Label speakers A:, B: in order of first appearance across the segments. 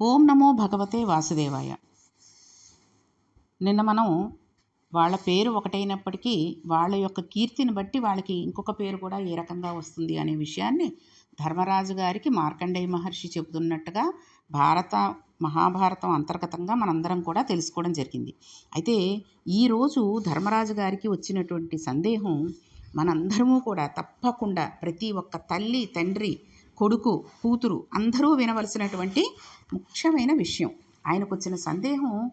A: ఓం నమో భగవతే వాసుదేవాయ. నిన్న మనం వాళ్ళ పేరు ఒకటైనప్పటికీ వాళ్ళ యొక్క కీర్తిని బట్టి వాళ్ళకి ఇంకొక పేరు కూడా ఏ రకంగా వస్తుంది అనే విషయాన్ని ధర్మరాజు గారికి మార్కండేయ మహర్షి చెబుతున్నట్టుగా భారత మహాభారతం అంతర్గతంగా మనందరం కూడా తెలుసుకోవడం జరిగింది. అయితే ఈరోజు ధర్మరాజు గారికి వచ్చినటువంటి సందేహం మనందరము కూడా తప్పకుండా ప్రతి ఒక్క తల్లి తండ్రి కొడుకు కూతురు అందరూ వినవలసినటువంటి ముఖ్యమైన విషయం. ఆయనకు వచ్చిన సందేహం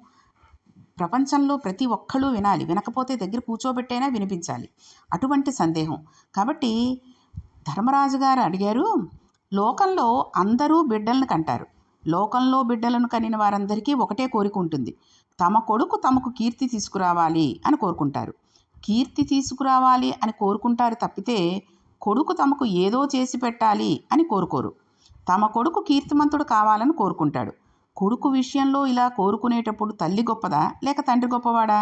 A: ప్రపంచంలో ప్రతి ఒక్కళ్ళు వినాలి. వినకపోతే దగ్గర కూర్చోబెట్టైనా వినిపించాలి. అటువంటి సందేహం. కాబట్టి ధర్మరాజు గారు అడిగారు లోకంలో అందరూ బిడ్డలను కంటారు. లోకంలో బిడ్డలను కనిన వారందరికీ ఒకటే కోరిక ఉంటుంది. తమ కొడుకు తమకు కీర్తి తీసుకురావాలి అని కోరుకుంటారు. కీర్తి తీసుకురావాలి అని కోరుకుంటారు తప్పితే కొడుకు తమకు ఏదో చేసి పెట్టాలి అని కోరుకోరు. తమ కొడుకు కీర్తిమంతుడు కావాలని కోరుకుంటాడు. కొడుకు విషయంలో ఇలా కోరుకునేటప్పుడు తల్లి గొప్పదా? లేక తండ్రి గొప్పవాడా?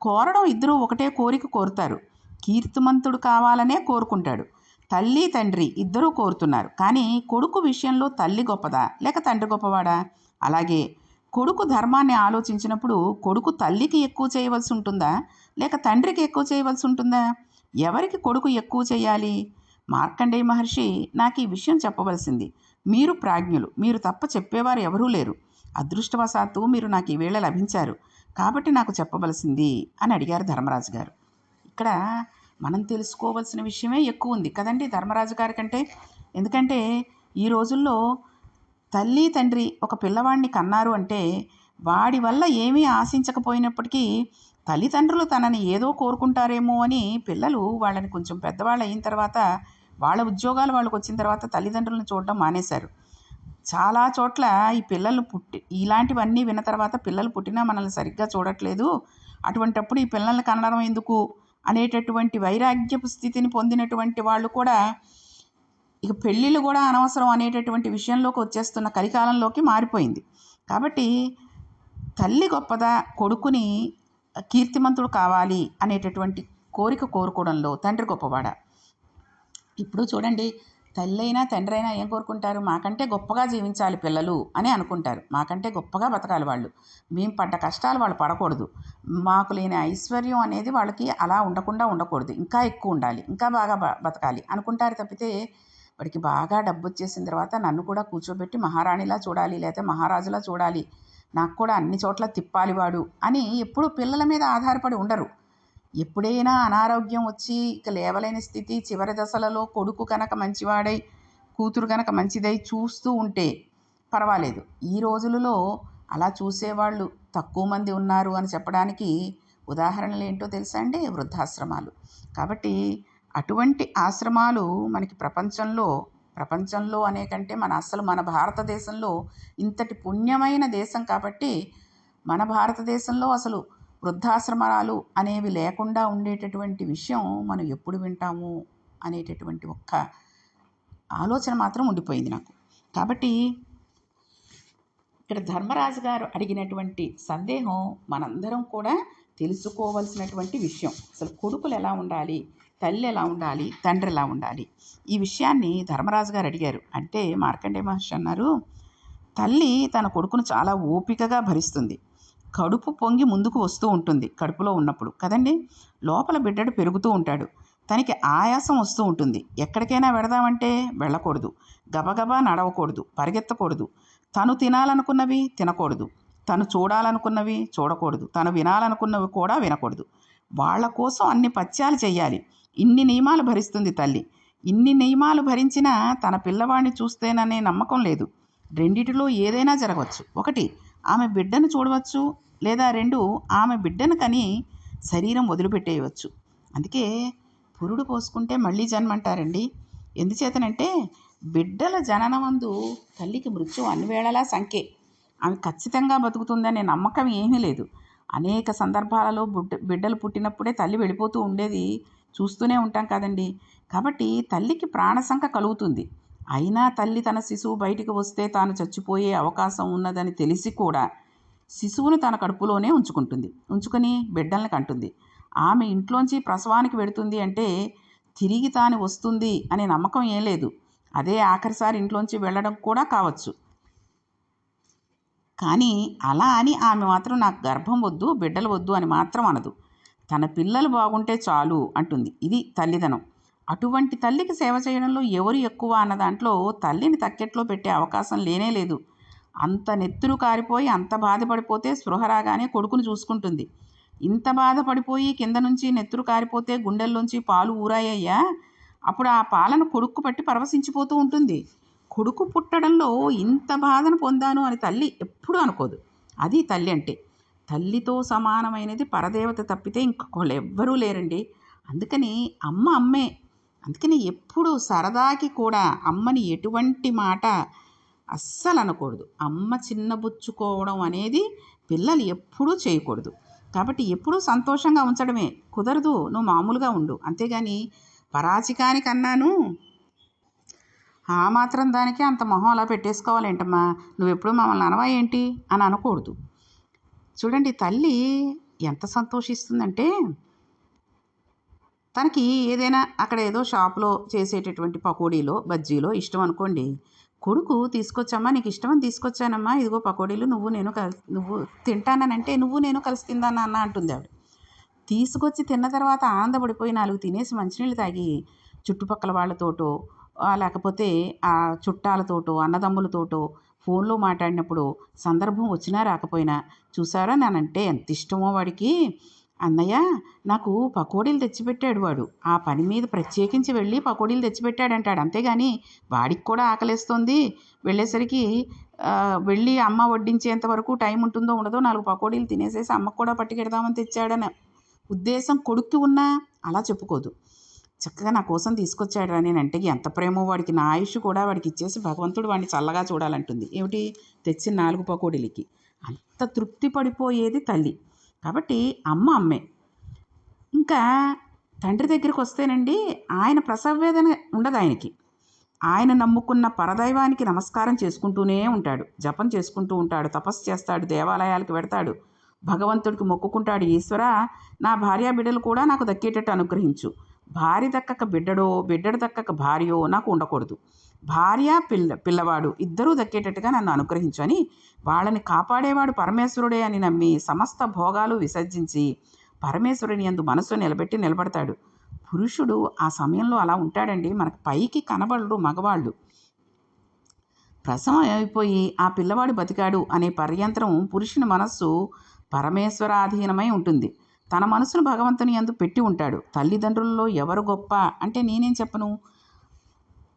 A: కోరడం ఇద్దరూ ఒకటే కోరిక కోరుతారు. కీర్తిమంతుడు కావాలనే కోరుకుంటాడు. తల్లి తండ్రి ఇద్దరూ కోరుతున్నారు. కానీ కొడుకు విషయంలో తల్లి గొప్పదా? లేక తండ్రి గొప్పవాడా? అలాగే కొడుకు ధర్మాన్ని ఆలోచించినప్పుడు కొడుకు తల్లికి ఎక్కువ చేయవలసి ఉంటుందా? లేక తండ్రికి ఎక్కువ చేయవలసి ఉంటుందా? ఎవరికి కొడుకు ఎక్కువ చేయాలి? మార్కండేయ మహర్షి నాకు ఈ విషయం చెప్పవలసింది. మీరు ప్రాజ్ఞులు. మీరు తప్ప చెప్పేవారు ఎవరూ లేరు. అదృష్టవశాత్తు మీరు నాకు ఈవేళ లభించారు. కాబట్టి నాకు చెప్పవలసింది అని అడిగారు ధర్మరాజు గారు. ఇక్కడ మనం తెలుసుకోవాల్సిన విషయమే ఎక్కువ ఉంది. కదండి ధర్మరాజు గారి కంటే? ఎందుకంటే ఈ రోజుల్లో తల్లి తండ్రి ఒక పిల్లవాడిని కన్నారు అంటే వాడి వల్ల ఏమీ ఆశించకపోయినప్పటికీ తల్లిదండ్రులు తనని ఏదో కోరుకుంటారేమో అని పిల్లలు వాళ్ళని కొంచెం పెద్దవాళ్ళు అయిన తర్వాత వాళ్ళ ఉద్యోగాలు వాళ్ళకి వచ్చిన తర్వాత తల్లిదండ్రులను చూడడం మానేశారు. చాలా చోట్ల ఈ పిల్లలు పుట్టి ఇలాంటివన్నీ విన్న తర్వాత పిల్లలు పుట్టినా మనల్ని సరిగ్గా చూడట్లేదు. అటువంటప్పుడు ఈ పిల్లల్ని కనడం ఎందుకు? అనేటటువంటి వైరాగ్యపు స్థితిని పొందినటువంటి వాళ్ళు కూడా ఇక పెళ్ళిళ్ళు కూడా అనవసరం అనేటటువంటి విషయంలోకి వచ్చేస్తున్న కలికాలంలోకి మారిపోయింది. కాబట్టి తల్లి గొప్పదా కొడుకుని కీర్తిమంతుడు కావాలి అనేటటువంటి కోరిక కోరుకోవడంలో తండ్రి గొప్పవాడ? ఇప్పుడు చూడండి తల్లైనా తండ్రి అయినా ఏం కోరుకుంటారు? మాకంటే గొప్పగా జీవించాలి పిల్లలు అని అనుకుంటారు. మాకంటే గొప్పగా బతకాలి వాళ్ళు. మేము పడ్డ కష్టాలు వాళ్ళు పడకూడదు. మాకు లేని ఐశ్వర్యం అనేది వాళ్ళకి అలా ఉండకుండా ఉండకూడదు. ఇంకా ఎక్కువ ఉండాలి. ఇంకా బాగా బతకాలి అనుకుంటారు తప్పితే వాడికి బాగా డబ్బు వచ్చేసిన తర్వాత నన్ను కూడా కూర్చోబెట్టి మహారాణిలా చూడాలి లేకపోతే మహారాజులా చూడాలి నాకు కూడా అన్ని చోట్ల తిప్పాలి వాడు అని ఎప్పుడు పిల్లల మీద ఆధారపడి ఉండరు. ఎప్పుడైనా అనారోగ్యం వచ్చి ఇక లేవలేని స్థితి చివరి దశలలో కొడుకు కనుక మంచివాడై కూతురు కనుక మంచిదై చూస్తూ ఉంటే పర్వాలేదు. ఈ రోజులలో అలా చూసేవాళ్ళు తక్కువ మంది ఉన్నారు అని చెప్పడానికి ఉదాహరణలు ఏంటో తెలుసా అండి? వృద్ధాశ్రమాలు. కాబట్టి అటువంటి ఆశ్రమాలు మనకి ప్రపంచంలో ప్రపంచంలో అనే కంటే మన అసలు మన భారతదేశంలో ఇంతటి పుణ్యమైన దేశం కాబట్టి మన భారతదేశంలో అసలు వృద్ధాశ్రమాలు అనేవి లేకుండా ఉండేటటువంటి విషయం మనం ఎప్పుడు వింటాము అనేటటువంటి ఒక్క ఆలోచన మాత్రం ఉండిపోయింది నాకు. కాబట్టి ఇక్కడ ధర్మరాజు గారు అడిగినటువంటి సందేహం మనందరం కూడా తెలుసుకోవలసినటువంటి విషయం. అసలు కొడుకులు ఎలా ఉండాలి? తల్లి ఎలా ఉండాలి? తండ్రి ఎలా ఉండాలి? ఈ విషయాన్ని ధర్మరాజు గారు అడిగారు. అంటే మార్కండే మహర్షి అన్నారు తల్లి తన కొడుకును చాలా ఓపికగా భరిస్తుంది. కడుపు పొంగి ముందుకు వస్తూ ఉంటుంది కడుపులో ఉన్నప్పుడు. కదండి? లోపల బిడ్డడు పెరుగుతూ ఉంటాడు. తనకి ఆయాసం వస్తూ ఉంటుంది. ఎక్కడికైనా వెడదామంటే వెళ్ళకూడదు. గబగబా నడవకూడదు పరిగెత్తకూడదు. తను తినాలనుకున్నవి తినకూడదు. తను చూడాలనుకున్నవి చూడకూడదు. తను వినాలనుకున్నవి కూడా వినకూడదు. వాళ్ళ కోసం అన్ని పత్యాలు చేయాలి. ఇన్ని నియమాలు భరిస్తుంది తల్లి. ఇన్ని నియమాలు భరించినా తన పిల్లవాడిని చూస్తేననే నమ్మకం లేదు. రెండిటిలో ఏదైనా జరగవచ్చు. ఒకటి ఆమె బిడ్డను చూడవచ్చు లేదా రెండు ఆమె బిడ్డను కని శరీరం వదిలిపెట్టేయవచ్చు. అందుకే పురుడు పోసుకుంటే మళ్ళీ జన్మంటారండి. ఎందుచేతనంటే బిడ్డల జననమందు తల్లికి మృత్యు అన్నివేళలా సంఖ్యే. ఆమె ఖచ్చితంగా బతుకుతుందనే నమ్మకం ఏమీ లేదు. అనేక సందర్భాలలో బుడ్డ బిడ్డలు పుట్టినప్పుడే తల్లి వెళ్ళిపోతూ ఉండేది చూస్తూనే ఉంటాం కదండి. కాబట్టి తల్లికి ప్రాణశంక కలుగుతుంది. అయినా తల్లి తన శిశువు బయటికి వస్తే తాను చచ్చిపోయే అవకాశం ఉన్నదని తెలిసి కూడా శిశువును తన కడుపులోనే ఉంచుకుంటుంది. ఉంచుకొని బిడ్డల్ని కంటుంది. ఆమె ఇంట్లోంచి ప్రసవానికి వెడుతుంది అంటే తిరిగి తాను వస్తుంది అనే నమ్మకం ఏం లేదు. అదే ఆఖరిసారి ఇంట్లోంచి వెళ్ళడం కూడా కావచ్చు. కానీ అలా అని ఆమె మాత్రం నాకు గర్భం వద్దు బిడ్డలు వద్దు అని మాత్రం అనదు. తన పిల్లలు బాగుంటే చాలు అంటుంది. ఇది తల్లిదనం. అటువంటి తల్లికి సేవ చేయడంలో ఎవరు ఎక్కువ అన్న దాంట్లో తల్లిని తక్కెట్లో పెట్టే అవకాశం లేనే లేదు. అంత నెత్తురు కారిపోయి అంత బాధపడిపోతే స్పృహ రాగానే కొడుకును చూసుకుంటుంది. ఇంత బాధపడిపోయి కింద నుంచి నెత్తురు కారిపోతే గుండెల్లోంచి పాలు ఊరాయ్యా అప్పుడు ఆ పాలను కొడుకు పట్టి పరవశించిపోతూ ఉంటుంది. కొడుకు పుట్టడంలో ఇంత బాధను పొందాను అని తల్లి ఎప్పుడూ అనుకోదు. అది తల్లి అంటే. తల్లితో సమానమైనది పరదేవత తప్పితే ఇంకొకళ్ళు ఎవ్వరూ లేరండి. అందుకని అమ్మ అమ్మే అందుకని ఎప్పుడు సరదాకి కూడా అమ్మని ఎటువంటి మాట అస్సలు అనకూడదు అమ్మ చిన్నబుచ్చుకోవడం అనేది పిల్లలు ఎప్పుడూ చేయకూడదు. కాబట్టి ఎప్పుడూ సంతోషంగా ఉంచడమే కుదరదు నువ్వు మామూలుగా ఉండు. అంతేగాని పరాచికానికన్నాను ఆ మాత్రం దానికి అంత మొహం అలా పెట్టేసుకోవాలేంటమ్మా? నువ్వెప్పుడు మమ్మల్ని అనవా ఏంటి? అని అనకూడదు చూడండి తల్లి ఎంత సంతోషిస్తుందంటే తనకి ఏదైనా అక్కడ ఏదో షాప్లో చేసేటటువంటి పకోడీలో బజ్జీలో ఇష్టం అనుకోండి. కొడుకు తీసుకొచ్చమ్మా నీకు ఇష్టమని తీసుకొచ్చానమ్మా ఇదిగో పకోడీలు నువ్వు నేను కలిసి నువ్వు తింటానంటే నువ్వు నేను కలిసి తిందాను అన్న అంటుంది ఆవిడ. తీసుకొచ్చి తిన్న తర్వాత ఆనందపడిపోయి నాలుగు తినేసి మంచినీళ్ళు తాగి చుట్టుపక్కల వాళ్ళతోటో లేకపోతే ఆ చుట్టాలతోటో అన్నదమ్ములతోటో ఫోన్లో మాట్లాడినప్పుడు సందర్భం వచ్చినా రాకపోయినా చూసారా నానంటే ఎంత ఇష్టమో వాడికి. అన్నయ్య నాకు పకోడీలు తెచ్చిపెట్టాడు వాడు. ఆ పని మీద ప్రత్యేకించి వెళ్ళి పకోడీలు తెచ్చిపెట్టాడంటాడు. అంతేగాని వాడికి కూడా ఆకలేస్తుంది. వెళ్ళేసరికి వెళ్ళి అమ్మ వడ్డించేంత వరకు టైం ఉంటుందో ఉండదో నాలుగు పకోడీలు తినేసేసి అమ్మకు కూడా పట్టుకెడదామని తెచ్చాడని. ఉద్దేశం కొడుక్కి ఉన్నా అలా చెప్పుకోదు. చక్కగా నా కోసం తీసుకొచ్చాడు రా అంటే ఎంత ప్రేమో వాడికి నా ఆయుష్ కూడా వాడికి ఇచ్చేసి భగవంతుడు వాడిని చల్లగా చూడాలంటుంది. ఏమిటి? తెచ్చిన నాలుగు పకోడీలకి. అంత తృప్తి పడిపోయేది తల్లి. కాబట్టి అమ్మ అమ్మే. ఇంకా తండ్రి దగ్గరికి వస్తేనండి ఆయన ప్రసవేదన ఉండదు ఆయనకి. ఆయన నమ్ముకున్న పరదైవానికి నమస్కారం చేసుకుంటూనే ఉంటాడు. జపం చేసుకుంటూ ఉంటాడు. తపస్సు చేస్తాడు. దేవాలయాలకు వెడతాడు. భగవంతుడికి మొక్కుకుంటాడు. ఈశ్వర నా భార్య బిడ్డలు కూడా నాకు దక్కేటట్టు అనుగ్రహించు. భార్య దక్కక బిడ్డడో బిడ్డడు దక్కక భార్యో నాకు ఉండకూడదు. భార్య పిల్ల పిల్లవాడు ఇద్దరూ దక్కేటట్టుగా నన్ను అనుగ్రహించని వాళ్ళని కాపాడేవాడు పరమేశ్వరుడే అని నమ్మి సమస్త భోగాలు విసర్జించి పరమేశ్వరుని యందు మనసు నిలబెట్టి నిలబడతాడు. పురుషుడు ఆ సమయంలో అలా ఉంటాడండి. మనకు పైకి కనబడరు మగవాళ్ళు. ప్రసవం అయిపోయి ఆ పిల్లవాడు బతికాడు అనే పర్యంతరం పురుషుని మనస్సు పరమేశ్వరాధీనమై ఉంటుంది. తన మనసును భగవంతుని యందు పెట్టి ఉంటాడు. తల్లిదండ్రులలో ఎవరు గొప్ప? అంటే నేనేం చెప్పను?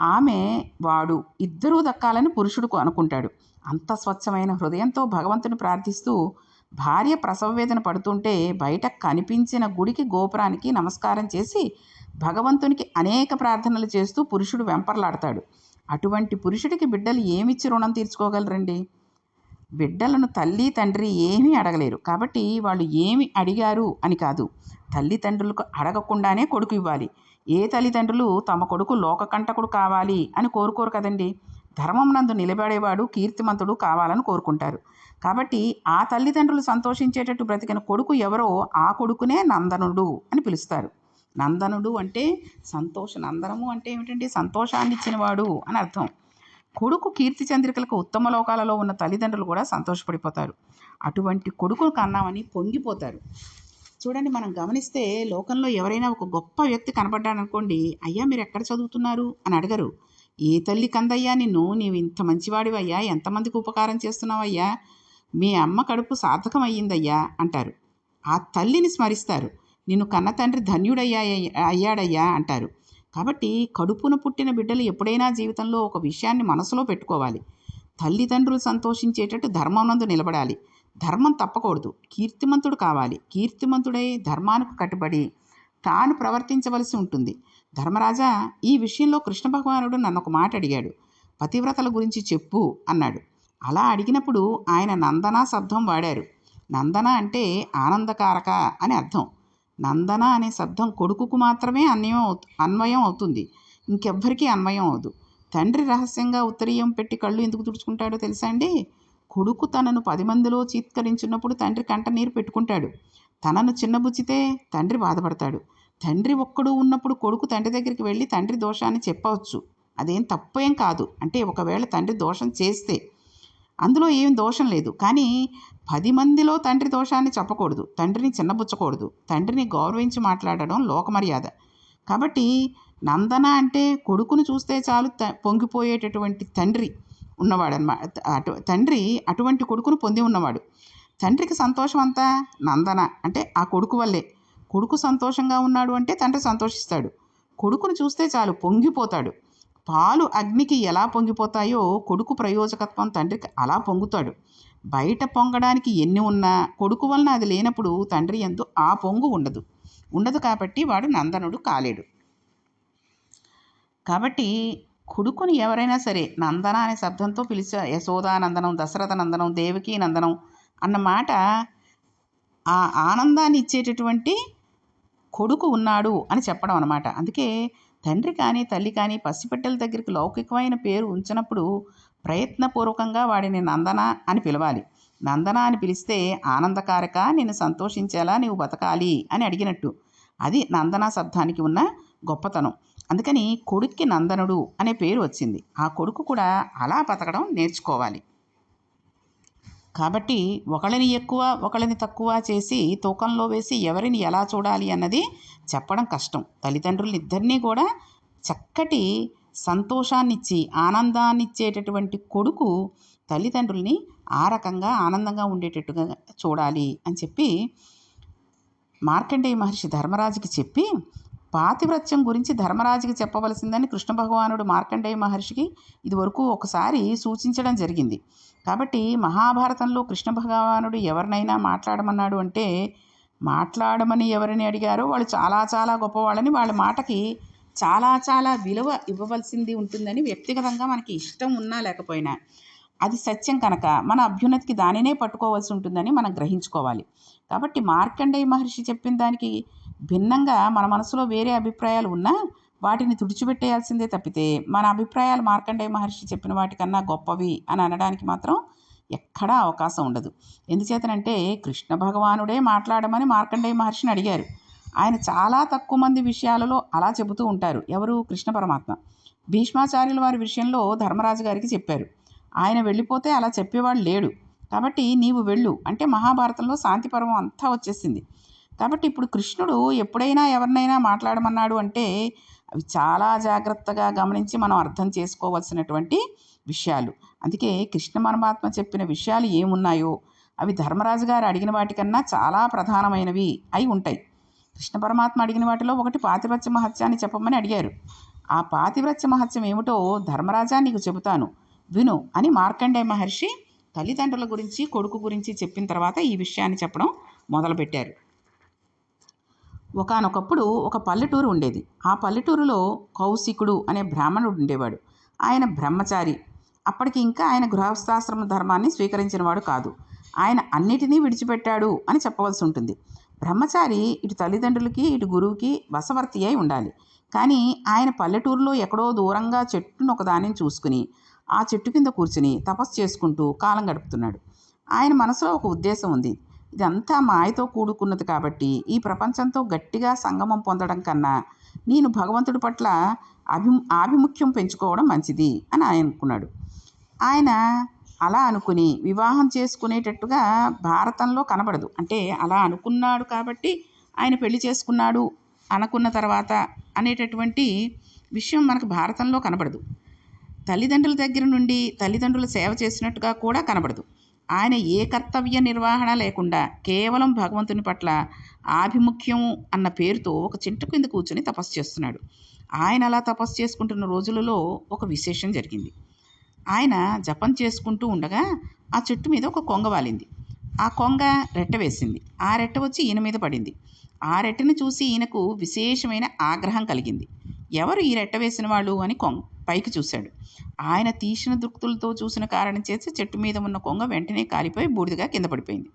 A: ఆమె వాడు ఇద్దరూ దక్కాలని పురుషుడు అనుకుంటాడు. అంత స్వచ్ఛమైన హృదయంతో భగవంతుని ప్రార్థిస్తూ భార్య ప్రసవ వేదన పడుతుంటే బయట కనిపించిన గుడికి గోపురానికి నమస్కారం చేసి భగవంతునికి అనేక ప్రార్థనలు చేస్తూ పురుషుడు వెంపర్లాడతాడు. అటువంటి పురుషుడికి బిడ్డలు ఏమిచ్చి రుణం తీర్చుకోగలరండి? బిడ్డలను తల్లి తండ్రి ఏమీ అడగలేరు. కాబట్టి వాళ్ళు ఏమి అడిగారు అని కాదు. తల్లిదండ్రులకు అడగకుండానే కొడుకు ఇవ్వాలి. ఏ తల్లిదండ్రులు తమ కొడుకు లోకకంటకుడు కావాలి అని కోరుకోరు కదండి. ధర్మం నందు నిలబడేవాడు కీర్తిమంతుడు కావాలని కోరుకుంటారు. కాబట్టి ఆ తల్లిదండ్రులు సంతోషించేటట్టు బ్రతికిన కొడుకు ఎవరో ఆ కొడుకునే నందనుడు అని పిలుస్తారు. నందనుడు అంటే సంతోష నందనము అంటే ఏమిటంటే సంతోషాన్ని ఇచ్చినవాడు అని అర్థం. కొడుకు కీర్తి చంద్రికలకు ఉత్తమ లోకాలలో ఉన్న తల్లిదండ్రులు కూడా సంతోషపడిపోతారు. అటువంటి కొడుకును కన్నామని పొంగిపోతారు. చూడండి మనం గమనిస్తే లోకంలో ఎవరైనా ఒక గొప్ప వ్యక్తి కనపడ్డాడనుకోండి అయ్యా మీరు ఎక్కడ చదువుతున్నారు? అని అడగరు. ఏ తల్లి కందయ్యా నిన్ను నీవు ఇంత మంచివాడివయ్యా ఎంతమందికి ఉపకారం చేస్తున్నావయ్యా? మీ అమ్మ కడుపు సార్థకం అయ్యిందయ్యా అంటారు. ఆ తల్లిని స్మరిస్తారు. నిన్ను కన్న తండ్రి ధన్యుడయ్యా అయ్యాడయ్యా అంటారు. కాబట్టి కడుపున పుట్టిన బిడ్డలు ఎప్పుడైనా జీవితంలో ఒక విషయాన్ని మనసులో పెట్టుకోవాలి. తల్లిదండ్రులు సంతోషించేటట్టు ధర్మం నిలబడాలి. ధర్మం తప్పకూడదు. కీర్తిమంతుడు కావాలి. కీర్తిమంతుడై ధర్మానికి కట్టుబడి తాను ప్రవర్తించవలసి ఉంటుంది. ధర్మరాజా ఈ విషయంలో కృష్ణ భగవానుడు నన్ను ఒక మాట అడిగాడు. పతివ్రతల గురించి చెప్పు అన్నాడు. అలా అడిగినప్పుడు ఆయన నందనా శబ్దం వాడారు. నందన అంటే ఆనందకారక అని అర్థం. నందన అనే శబ్దం కొడుకుకు మాత్రమే అన్వయం అవుతు అన్వయం అవుతుంది. ఇంకెవ్వరికీ అన్వయం అవదు. తండ్రి రహస్యంగా ఉత్తరీయం పెట్టి కళ్ళు ఎందుకు తుడుచుకుంటాడో తెలుసా అండి? కొడుకు తనను పది మందిలో చీత్కరించినప్పుడు తండ్రి కంట నీరు పెట్టుకుంటాడు. తనను చిన్నబుచ్చితే తండ్రి బాధపడతాడు. తండ్రి ఒక్కడు ఉన్నప్పుడు కొడుకు తండ్రి దగ్గరికి వెళ్ళి తండ్రి దోషాన్ని చెప్పవచ్చు. అదేం తప్పేం కాదు. అంటే ఒకవేళ తండ్రి దోషం చేస్తే అందులో ఏం దోషం లేదు. కానీ పది మందిలో తండ్రి దోషాన్ని చెప్పకూడదు. తండ్రిని చిన్నబుచ్చకూడదు. తండ్రిని గౌరవించి మాట్లాడడం లోకమర్యాద. కాబట్టి నందన అంటే కొడుకును చూస్తే చాలు త పొంగిపోయేటటువంటి తండ్రి ఉన్నవాడనమాట అటు తండ్రి అటువంటి కొడుకును పొంది ఉన్నవాడు. తండ్రికి సంతోషం అంతా నందన అంటే ఆ కొడుకు వల్లే. కొడుకు సంతోషంగా ఉన్నాడు అంటే తండ్రి సంతోషిస్తాడు. కొడుకును చూస్తే చాలు పొంగిపోతాడు. పాలు అగ్నికి ఎలా పొంగిపోతాయో కొడుకు ప్రయోజకత్వం తండ్రికి అలా పొంగుతాడు. బయట పొంగడానికి ఎన్ని ఉన్నా కొడుకు వలన అది లేనప్పుడు తండ్రి ఎందు ఆ పొంగు ఉండదు. ఉండదు కాబట్టి వాడు నందనుడు కాలేడు. కాబట్టి కొడుకుని ఎవరైనా సరే నందన అనే శబ్దంతో పిలిచే యశోదానందనం దశరథ నందనం దేవకీ నందనం అన్నమాట ఆ ఆనందాన్ని ఇచ్చేటటువంటి కొడుకు ఉన్నాడు అని చెప్పడం అనమాట అందుకే తండ్రి కానీ తల్లి కానీ పసిపెట్టెల దగ్గరికి లౌకికమైన పేరు ఉంచినప్పుడు ప్రయత్నపూర్వకంగా వాడిని నందన అని పిలవాలి. నందన అని పిలిస్తే ఆనందకారక నేను సంతోషించేలా నీవు బతకాలి అని అడిగినట్టు. అది నందన శబ్దానికి ఉన్న గొప్పతనం. అందుకని కొడుక్కి నందనుడు అనే పేరు వచ్చింది. ఆ కొడుకు కూడా అలా బతకడం నేర్చుకోవాలి. కాబట్టి ఒకళ్ళని ఎక్కువ ఒకళ్ళని తక్కువ చేసి తూకంలో వేసి ఎవరిని ఎలా చూడాలి అన్నది చెప్పడం కష్టం. తల్లిదండ్రులు ఇద్దరినీ కూడా చక్కటి సంతోషాన్నిచ్చి ఆనందాన్నిచ్చేటటువంటి కొడుకు తల్లిదండ్రుల్ని ఆ రకంగా ఆనందంగా ఉండేటట్టుగా చూడాలి అని చెప్పి మార్కండేయ మహర్షి ధర్మరాజుకి చెప్పి పాతివ్రత్యం గురించి ధర్మరాజుకి చెప్పవలసిందని కృష్ణ భగవానుడు మార్కండేయ మహర్షికి ఇదివరకు ఒకసారి సూచించడం జరిగింది. కాబట్టి మహాభారతంలో కృష్ణ భగవానుడు ఎవరినైనా మాట్లాడమన్నాడు అంటే మాట్లాడమని ఎవరిని అడిగారో వాళ్ళు చాలా చాలా గొప్పవాళ్ళని వాళ్ళ మాటకి చాలా చాలా విలువ ఇవ్వవలసింది ఉంటుందని వ్యక్తిగతంగా మనకి ఇష్టం ఉన్నా లేకపోయినా అది సత్యం కనుక మన అభ్యున్నతికి దానినే పట్టుకోవాల్సి ఉంటుందని మనం గ్రహించుకోవాలి. కాబట్టి మార్కండేయ మహర్షి చెప్పిన దానికి భిన్నంగా మన మనసులో వేరే అభిప్రాయాలు ఉన్నా వాటిని తుడిచిపెట్టేయాల్సిందే తప్పితే మన అభిప్రాయాలు మార్కండేయ మహర్షి చెప్పిన వాటికన్నా గొప్పవి అని అనడానికి మాత్రం ఎక్కడా అవకాశం ఉండదు. ఎందుచేతనంటే కృష్ణ భగవానుడే మాట్లాడమని మార్కండేయ మహర్షిని అడిగారు. ఆయన చాలా తక్కువ మంది విషయాలలో అలా చెబుతూ ఉంటారు. ఎవరు? కృష్ణ పరమాత్మ. భీష్మాచార్యుల వారి విషయంలో ధర్మరాజు గారికి చెప్పారు. ఆయన వెళ్ళిపోతే అలా చెప్పేవాడు లేడు. కాబట్టి నీవు వెళ్ళు. అంటే మహాభారతంలో శాంతి పర్వం అంతా వచ్చేసింది. కాబట్టి ఇప్పుడు కృష్ణుడు ఎప్పుడైనా ఎవరినైనా మాట్లాడమన్నాడు అంటే అవి చాలా జాగ్రత్తగా గమనించి మనం అర్థం చేసుకోవాల్సినటువంటి విషయాలు. అందుకే కృష్ణ పరమాత్మ చెప్పిన విషయాలు ఏమున్నాయో అవి ధర్మరాజు గారు అడిగిన వాటికన్నా చాలా ప్రధానమైనవి అయి ఉంటాయి. కృష్ణ పరమాత్మ అడిగిన వాటిలో ఒకటి పాతివ్రత్య మహత్యాన్ని చెప్పమని అడిగారు. ఆ పాతివ్రత్య మహత్యం ఏమిటో ధర్మరాజా నీకు చెబుతాను. విను అని మార్కండేయ మహర్షి తల్లిదండ్రుల గురించి కొడుకు గురించి చెప్పిన తర్వాత ఈ విషయాన్ని చెప్పడం మొదలుపెట్టారు. ఒకానొకప్పుడు ఒక పల్లెటూరు ఉండేది. ఆ పల్లెటూరులో కౌశికుడు అనే బ్రాహ్మణుడు ఉండేవాడు. ఆయన బ్రహ్మచారి. అప్పటికి ఇంకా ఆయన గృహస్థాశ్రమ ధర్మాన్ని స్వీకరించినవాడు కాదు. ఆయన అన్నిటినీ విడిచిపెట్టాడు అని చెప్పవలసి ఉంటుంది. బ్రహ్మచారి ఇటు తల్లిదండ్రులకి ఇటు గురువుకి వశవర్తి అయి ఉండాలి. కానీ ఆయన పల్లెటూరులో ఎక్కడో దూరంగా చెట్టును ఒకదానిని చూసుకుని ఆ చెట్టు కింద కూర్చుని తపస్సు చేసుకుంటూ కాలం గడుపుతున్నాడు. ఆయన మనసులో ఒక ఉద్దేశం ఉంది. ఇదంతా మాయతో కూడుకున్నది కాబట్టి ఈ ప్రపంచంతో గట్టిగా సంగమం పొందడం కన్నా నేను భగవంతుడి పట్ల అభి ఆభిముఖ్యం పెంచుకోవడం మంచిది అని ఆయన అనుకున్నాడు. ఆయన అలా అనుకుని వివాహం చేసుకునేటట్టుగా భారతంలో కనబడదు. అంటే అలా అనుకున్నాడు కాబట్టి ఆయన పెళ్ళి చేసుకున్నాడు అనుకున్న తర్వాత అనేటటువంటి విషయం మనకు భారతంలో కనబడదు. తల్లిదండ్రుల దగ్గర నుండి తల్లిదండ్రులు సేవ చేసినట్టుగా కూడా కనబడదు. ఆయన ఏ కర్తవ్య నిర్వహణ లేకుండా కేవలం భగవంతుని పట్ల ఆభిముఖ్యం అన్న పేరుతో ఒక చెట్టు కింద కూర్చొని తపస్సు చేస్తున్నాడు. ఆయన అలా తపస్సు చేసుకుంటున్న రోజులలో ఒక విశేషం జరిగింది. ఆయన జపం చేసుకుంటూ ఉండగా ఆ చెట్టు మీద ఒక కొంగ వాలింది. ఆ కొంగ రెట్ట వేసింది. ఆ రెట్ట వచ్చి ఈయన మీద పడింది. ఆ రెట్టను చూసి ఈయనకు విశేషమైన ఆగ్రహం కలిగింది. ఎవరు ఈ రెట్ట వేసిన వాళ్ళు అని కొంగ పైకి చూశాడు. ఆయన తీసిన దృక్తులతో చూసిన కారణం చేసి చెట్టు మీద ఉన్న కొంగ వెంటనే కాలిపోయి బూడిదగా కింద పడిపోయింది.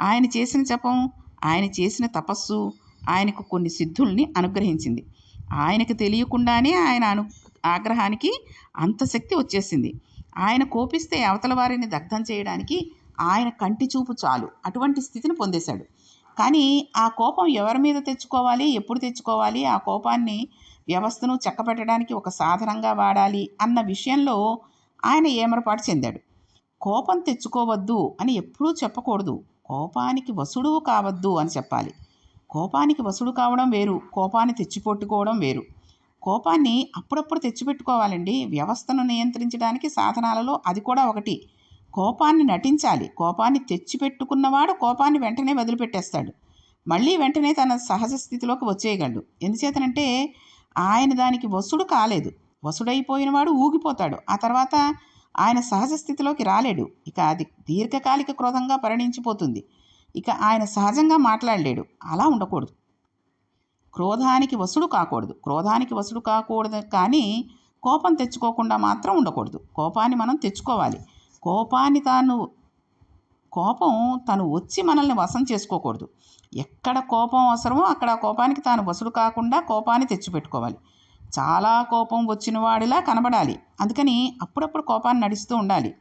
A: ఆయన చేసిన జపం ఆయన చేసిన తపస్సు ఆయనకు కొన్ని సిద్ధుల్ని అనుగ్రహించింది. ఆయనకు తెలియకుండానే ఆయన అను ఆగ్రహానికి అంత శక్తి వచ్చేసింది. ఆయన కోపిస్తే అవతల వారిని దగ్ధం చేయడానికి ఆయన కంటి చూపు చాలు అటువంటి స్థితిని పొందేశాడు. కానీ ఆ కోపం ఎవరి మీద తెచ్చుకోవాలి ఎప్పుడు తెచ్చుకోవాలి ఆ కోపాన్ని వ్యవస్థను చక్కబెట్టడానికి ఒక సాధనంగా వాడాలి అన్న విషయంలో ఆయన ఏమరపాటు చెందాడు. కోపం తెచ్చుకోవద్దు అని ఎప్పుడూ చెప్పకూడదు. కోపానికి వసుడు కావద్దు అని చెప్పాలి. కోపానికి వసుడు కావడం వేరు కోపాన్ని తెచ్చిపెట్టుకోవడం వేరు. కోపాన్ని అప్పుడప్పుడు తెచ్చిపెట్టుకోవాలండి. వ్యవస్థను నియంత్రించడానికి సాధనాలలో అది కూడా ఒకటి. కోపాన్ని నటించాలి. కోపాన్ని తెచ్చిపెట్టుకున్నవాడు కోపాన్ని వెంటనే వదిలిపెట్టేస్తాడు. మళ్ళీ వెంటనే తన సహజ స్థితిలోకి వచ్చేయగలడు. ఎందుచేతనంటే ఆయన దానికి వసుడు కాలేదు. వసుడైపోయినవాడు ఊగిపోతాడు. ఆ తర్వాత ఆయన సహజ స్థితిలోకి రాలేడు. ఇక అది దీర్ఘకాలిక క్రోధంగా పరిణించిపోతుంది ఇక ఆయన సహజంగా మాట్లాడలేడు. అలా ఉండకూడదు. క్రోధానికి వసుడు కాకూడదు. క్రోధానికి వసుడు కాకూడదు కానీ కోపం తెచ్చుకోకుండా మాత్రం ఉండకూడదు. కోపాన్ని మనం తెచ్చుకోవాలి. కోపాన్ని తాను కోపం తను వచ్చి మనల్ని వశం చేసుకోకూడదు. ఎక్కడ కోపం అవసరమో అక్కడ కోపానికి తాను వసుడు కాకుండా కోపాన్ని తెచ్చిపెట్టుకోవాలి. చాలా కోపం వచ్చిన వాడిలా కనబడాలి. అందుకని అప్పుడప్పుడు కోపాన్ని నడుస్తూ ఉండాలి.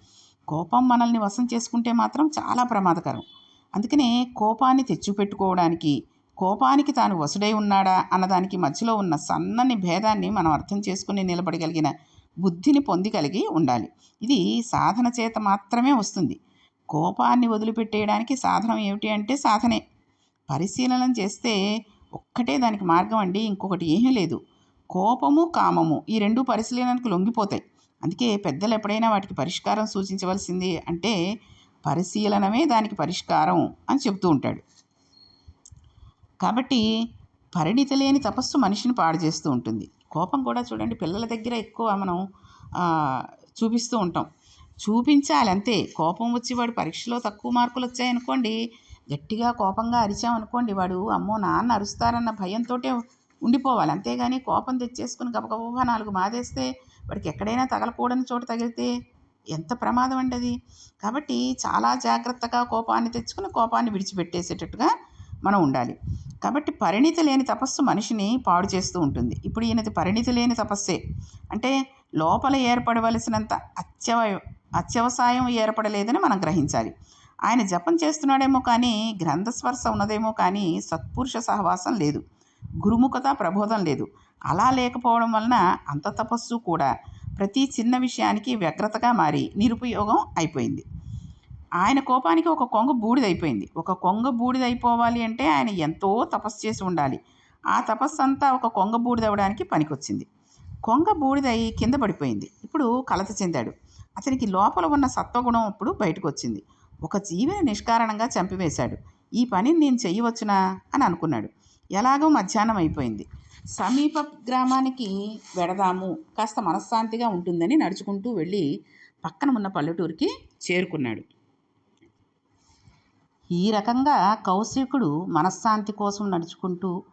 A: కోపం మనల్ని వశం చేసుకుంటే మాత్రం చాలా ప్రమాదకరం. అందుకనే కోపాన్ని తెచ్చిపెట్టుకోవడానికి కోపానికి తాను వసుడై ఉన్నాడా అన్నదానికి మధ్యలో ఉన్న సన్నని భేదాన్ని మనం అర్థం చేసుకుని నిలబడగలిగిన బుద్ధిని పొందిగలిగి ఉండాలి. ఇది సాధన చేత మాత్రమే వస్తుంది. కోపాన్ని వదిలిపెట్టేయడానికి సాధనం ఏమిటి అంటే సాధనే. పరిశీలన చేస్తే ఒక్కటే దానికి మార్గం అండి ఇంకొకటి ఏమీ లేదు. కోపము కామము ఈ రెండు పరిశీలనకు లొంగిపోతాయి. అందుకే పెద్దలు ఎప్పుడైనా వాటికి పరిష్కారం సూచించవలసింది అంటే పరిశీలనమే దానికి పరిష్కారం అని చెబుతూ ఉంటాడు. కాబట్టి పరిణితి లేని తపస్సు మనిషిని పాడు చేస్తూ ఉంటుంది. కోపం కూడా చూడండి పిల్లల దగ్గర ఎక్కువ మనం చూపిస్తూ ఉంటాం. చూపించాలి అంతే కోపం వచ్చి వాడు పరీక్షలో తక్కువ మార్కులు వచ్చాయనుకోండి గట్టిగా కోపంగా అరిచామనుకోండి వాడు అమ్మో నాన్న అరుస్తారన్న భయంతో ఉండిపోవాలి. అంతేగాని కోపం తెచ్చేసుకుని గబగబా నాలుగు మాదేస్తే వాడికి ఎక్కడైనా తగలకూడని చోట తగిలితే ఎంత ప్రమాదం అండి అది. కాబట్టి చాలా జాగ్రత్తగా కోపాన్ని తెచ్చుకుని కోపాన్ని విడిచిపెట్టేసేటట్టుగా మనం ఉండాలి. కాబట్టి పరిణితి లేని తపస్సు మనిషిని పాడు చేస్తూ ఉంటుంది. ఇప్పుడు ఈయనది పరిణితి లేని తపస్సే. అంటే లోపల ఏర్పడవలసినంత అత్యవ అత్యవసాయం ఏర్పడలేదని మనం గ్రహించాలి. ఆయన జపం చేస్తున్నాడేమో కానీ గ్రంథస్పర్శ ఉన్నదేమో కానీ సత్పురుష సహవాసం లేదు. గురుముఖత ప్రబోధం లేదు. అలా లేకపోవడం వలన అంత తపస్సు కూడా ప్రతి చిన్న విషయానికి వ్యగ్రతగా మారి నిరుపయోగం అయిపోయింది. ఆయన కోపానికి ఒక కొంగ బూడిదైపోయింది. ఒక కొంగ బూడిదైపోవాలి అంటే ఆయన ఎంతో తపస్సు చేసి ఉండాలి. ఆ తపస్సు అంతా ఒక కొంగ బూడిదవడానికి పనికొచ్చింది. కొంగ బూడిదై కింద పడిపోయింది. ఇప్పుడు కలత చెందాడు. అతనికి లోపల ఉన్న సత్వగుణం అప్పుడు బయటకు వచ్చింది ఒక జీవిని నిష్కారణంగా చంపివేశాడు. ఈ పనిని నేను చేయవచ్చునా? అని అనుకున్నాడు. ఎలాగో మధ్యాహ్నం అయిపోయింది. సమీప గ్రామానికి వెడదాము. కాస్త మనశ్శాంతిగా ఉంటుందని నడుచుకుంటూ వెళ్ళి పక్కన ఉన్న పల్లెటూరికి చేరుకున్నాడు. ఈ రకంగా కౌశికుడు మనశ్శాంతి కోసం నడుచుకుంటూ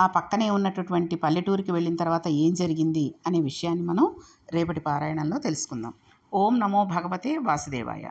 A: ఆ పక్కనే ఉన్నటువంటి పల్లెటూరికి వెళ్ళిన తర్వాత ఏం జరిగింది అనే విషయాన్ని మనం రేపటి పారాయణంలో తెలుసుకుందాం. ఓం నమో భగవతే వాసుదేవాయ.